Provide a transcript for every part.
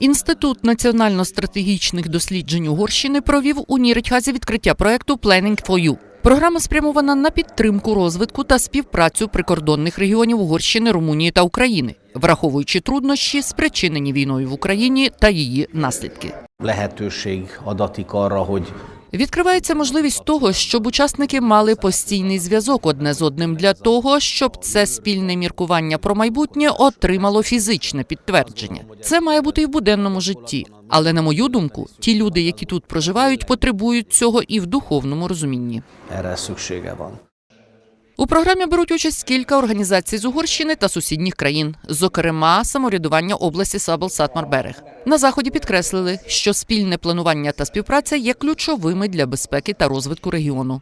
Інститут національно-стратегічних досліджень Угорщини провів у Ніритхазі відкриття проекту Planning for You. Програма спрямована на підтримку розвитку та співпрацю прикордонних регіонів Угорщини, Румунії та України, враховуючи труднощі, спричинені війною в Україні та її наслідки. adatik arra, hogy Відкривається можливість того, щоб учасники мали постійний зв'язок одне з одним для того, щоб це спільне міркування про майбутнє отримало фізичне підтвердження. Це має бути і в буденному житті. Але на мою думку, ті люди, які тут проживають, потребують цього і в духовному розумінні. У програмі беруть участь кілька організацій з Угорщини та сусідніх країн, зокрема самоврядування області Сабл Сатмар-Берег. На заході підкреслили, що спільне планування та співпраця є ключовими для безпеки та розвитку регіону.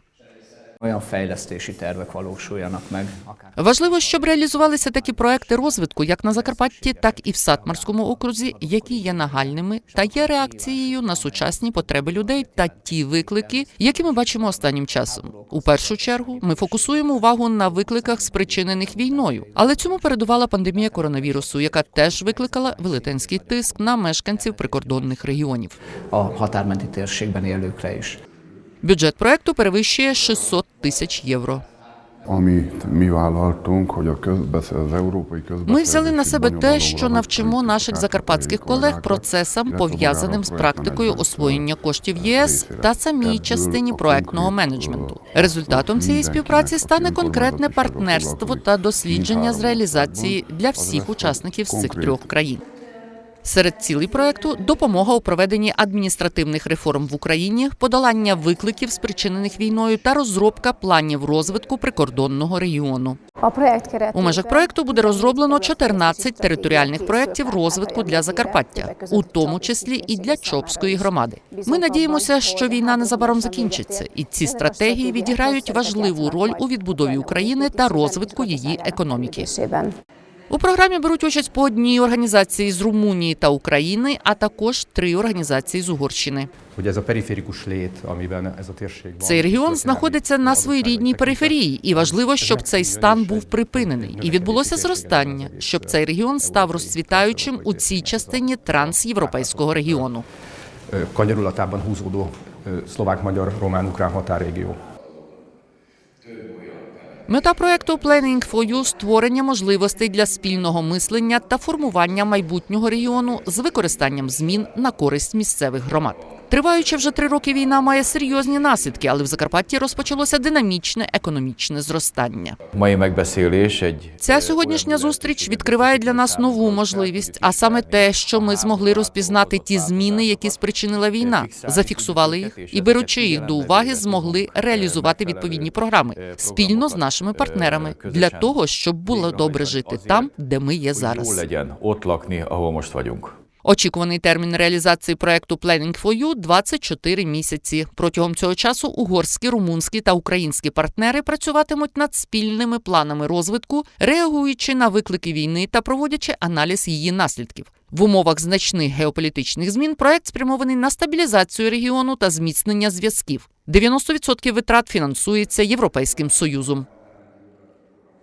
Olyan fejlesztési tervek valósuljanak meg, Важливо, щоб реалізувалися такі проекти розвитку, як на Закарпатті, так і в Сатмарському окрузі, які є нагальними та є реакцією на сучасні потреби людей та ті виклики, які ми бачимо останнім часом. У першу чергу ми фокусуємо увагу на викликах, спричинених війною, але цьому передувала пандемія коронавірусу, яка теж викликала велетенський тиск на мешканців прикордонних регіонів. a Бюджет проекту перевищує 600 тисяч євро. Ми взяли на себе те, що навчимо наших закарпатських колег процесам, пов'язаним з практикою освоєння коштів ЄС та самій частині проектного менеджменту. Результатом цієї співпраці стане конкретне партнерство та дослідження з реалізації для всіх учасників з цих трьох країн. Серед цілей проекту допомога у проведенні адміністративних реформ в Україні, подолання викликів, спричинених війною, та розробка планів розвитку прикордонного регіону. У межах проекту буде розроблено 14 територіальних проєктів розвитку для Закарпаття, у тому числі і для Чопської громади. Ми надіємося, що війна незабаром закінчиться, і ці стратегії відіграють важливу роль у відбудові України та розвитку її економіки. У програмі беруть участь по одній організації з Румунії та України, а також три організації з Угорщини. Цей регіон знаходиться на своєрідній периферії, і важливо, щоб цей стан був припинений і відбулося зростання, щоб цей регіон став розцвітаючим у цій частині трансєвропейського регіону. Kanyarulatában húzódó szlovák-magyar-román-ukrán határrégió. Мета проекту Planning for You – створення можливостей для спільного мислення та формування майбутнього регіону з використанням змін на користь місцевих громад. Триваюча вже три роки війна має серйозні наслідки, але в Закарпатті розпочалося динамічне економічне зростання. Ця сьогоднішня зустріч відкриває для нас нову можливість, а саме те, що ми змогли розпізнати ті зміни, які спричинила війна, зафіксували їх і, беручи їх до уваги, змогли реалізувати відповідні програми спільно з нашими партнерами для того, щоб було добре жити там, де ми є зараз. Очікуваний термін реалізації проекту Planning for You – 24 місяці. Протягом цього часу угорські, румунські та українські партнери працюватимуть над спільними планами розвитку, реагуючи на виклики війни та проводячи аналіз її наслідків. В умовах значних геополітичних змін проект спрямований на стабілізацію регіону та зміцнення зв'язків. 90% витрат фінансується Європейським Союзом.